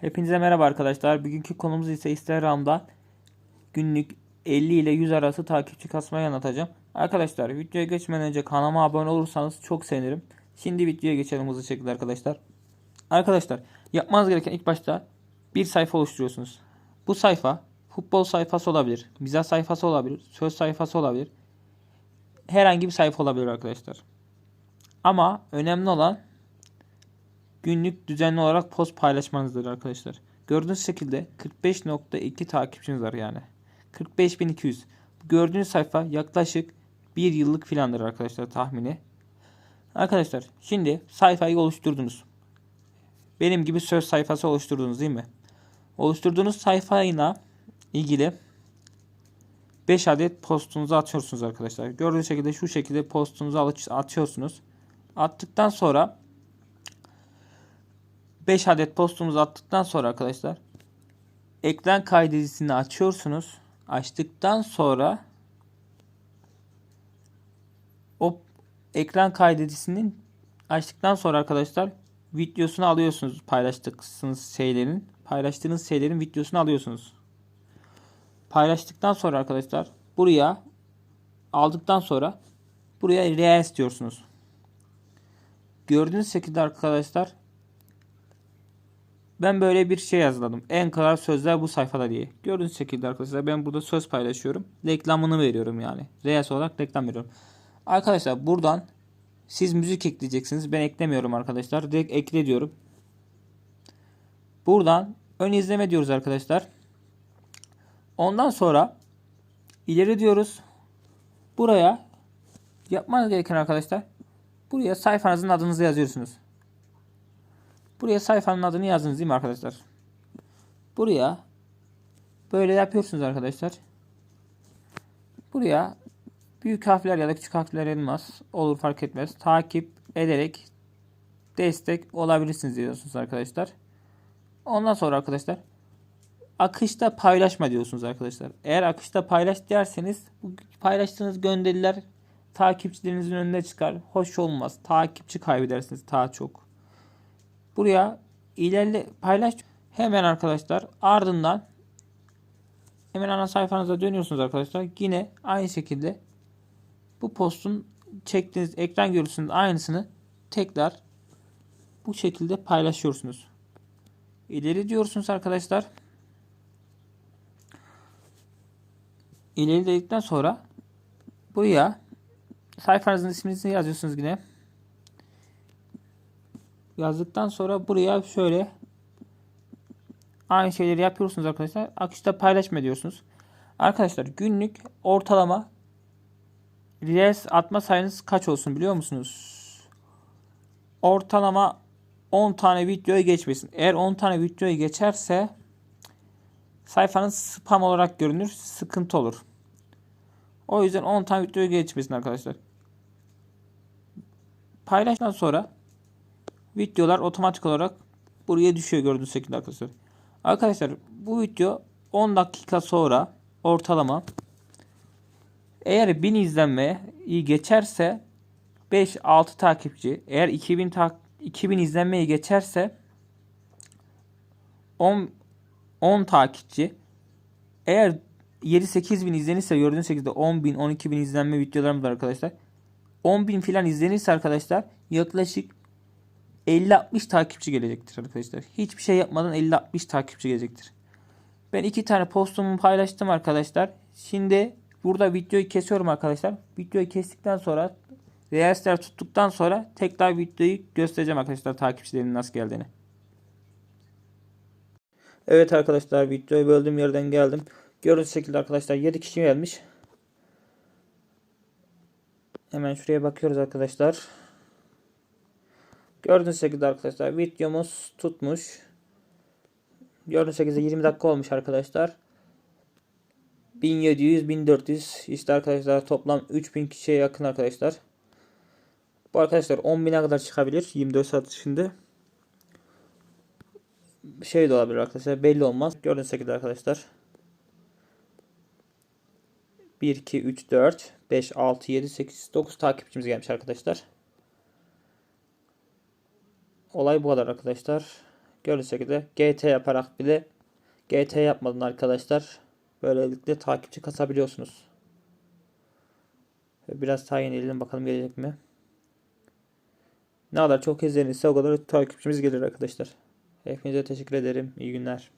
Hepinize merhaba arkadaşlar. Bugünkü konumuz ise Instagram'da günlük 50 ile 100 arası takipçi kasmayı anlatacağım. Arkadaşlar videoya geçmeden önce kanalıma abone olursanız çok sevinirim. Şimdi videoya geçelim hızlı şekilde arkadaşlar. Arkadaşlar yapmanız gereken ilk başta bir sayfa oluşturuyorsunuz. Bu sayfa futbol sayfası olabilir, mizah sayfası olabilir, söz sayfası olabilir. Herhangi bir sayfa olabilir arkadaşlar. Ama önemli olan günlük düzenli olarak post paylaşmanızdır arkadaşlar. Gördüğünüz şekilde 45.2 takipçiniz var yani. 45.200. Bu Gördüğünüz sayfa yaklaşık bir yıllık filandır arkadaşlar tahmini. Arkadaşlar şimdi sayfayı oluşturdunuz. Benim gibi söz sayfası oluşturdunuz değil mi? Oluşturduğunuz sayfayla ilgili 5 adet postunuzu atıyorsunuz arkadaşlar. Gördüğünüz şekilde şu şekilde postunuzu atıyorsunuz. Attıktan sonra 5 adet postumuzu attıktan sonra arkadaşlar ekran kaydedicini açıyorsunuz. Açtıktan sonra o ekran kaydedicisinin açtıktan sonra arkadaşlar videosunu alıyorsunuz paylaştığınız şeylerin paylaştığınız şeylerin videosunu alıyorsunuz. Paylaştıktan sonra arkadaşlar buraya aldıktan sonra buraya Reels diyorsunuz. Gördüğünüz şekilde arkadaşlar ben böyle bir şey yazladım. En kadar sözler bu sayfada diye. Gördüğünüz şekilde arkadaşlar ben burada söz paylaşıyorum. Reklamını veriyorum yani. Reels olarak reklam veriyorum. Arkadaşlar buradan siz müzik ekleyeceksiniz. Ben eklemiyorum arkadaşlar. Direkt ekle diyorum. Buradan ön izleme diyoruz arkadaşlar. Ondan sonra ileri diyoruz. Buraya yapmanız gereken arkadaşlar buraya sayfanızın adınızı yazıyorsunuz. Buraya sayfanın adını yazdınız değil mi arkadaşlar? Buraya böyle yapıyorsunuz arkadaşlar. Buraya büyük harfler ya da küçük harfler elmas olur fark etmez. Takip ederek destek olabilirsiniz diyorsunuz arkadaşlar. Ondan sonra arkadaşlar akışta paylaşma diyorsunuz arkadaşlar. Eğer akışta paylaş derseniz paylaştığınız gönderiler takipçilerinizin önüne çıkar. Hoş olmaz. Takipçi kaybedersiniz daha çok. Buraya ilerle paylaş hemen arkadaşlar ardından hemen ana sayfanıza dönüyorsunuz arkadaşlar. Yine aynı şekilde bu postun çektiğiniz ekran görüntüsünün aynısını tekrar bu şekilde paylaşıyorsunuz. İleri diyorsunuz arkadaşlar. İleri dedikten sonra buraya sayfanızın ismini yazıyorsunuz yine. Yazdıktan sonra buraya şöyle aynı şeyleri yapıyorsunuz arkadaşlar. Akışta paylaşma diyorsunuz. Arkadaşlar günlük ortalama Reels atma sayınız kaç olsun biliyor musunuz? Ortalama 10 tane videoya geçmesin. Eğer 10 tane videoya geçerse sayfanız spam olarak görünür. Sıkıntı olur. O yüzden 10 tane videoya geçmesin arkadaşlar. Paylaştıktan sonra videolar otomatik olarak buraya düşüyor gördüğünüz şekilde arkadaşlar. Arkadaşlar bu video 10 dakika sonra ortalama eğer 1000 izlenme iyi geçerse 5-6 takipçi eğer 2000 tak 2000 izlenmeyi geçerse 10 10 takipçi eğer 7-8 bin izlenirse gördüğünüz şekilde 10 bin 12 bin izlenme videolarım var arkadaşlar. 10 bin filan izlenirse arkadaşlar yaklaşık 50-60 takipçi gelecektir arkadaşlar. Hiçbir şey yapmadan 50-60 takipçi gelecektir. Ben iki tane postumu paylaştım arkadaşlar. Şimdi burada videoyu kesiyorum arkadaşlar. Videoyu kestikten sonra Reels'ler tuttuktan sonra tekrar videoyu göstereceğim arkadaşlar takipçilerin nasıl geldiğini. Evet arkadaşlar videoyu böldüğüm yerden geldim. Gördüğünüz şekilde arkadaşlar 7 kişi gelmiş. Hemen şuraya bakıyoruz arkadaşlar. Gördüğünüz şekilde arkadaşlar videomuz tutmuş. Gördüğünüz şekilde 20 dakika olmuş arkadaşlar. 1700 1400 işte arkadaşlar toplam 3000 kişiye yakın arkadaşlar. Bu arkadaşlar 10.000'e kadar çıkabilir 24 saat içinde. Şey de olabilir arkadaşlar belli olmaz. Gördüğünüz şekilde arkadaşlar. 1, 2, 3, 4, 5, 6, 7, 8, 9 takipçimiz gelmiş arkadaşlar. Olay bu kadar arkadaşlar. Gördüğünüz şekilde GT yaparak bile GT yapmadan arkadaşlar böylelikle takipçi kasabiliyorsunuz. Biraz daha yenileyelim bakalım gelecek mi? Ne kadar çok izlenirse o kadar takipçimiz gelir arkadaşlar. Hepinize teşekkür ederim. İyi günler.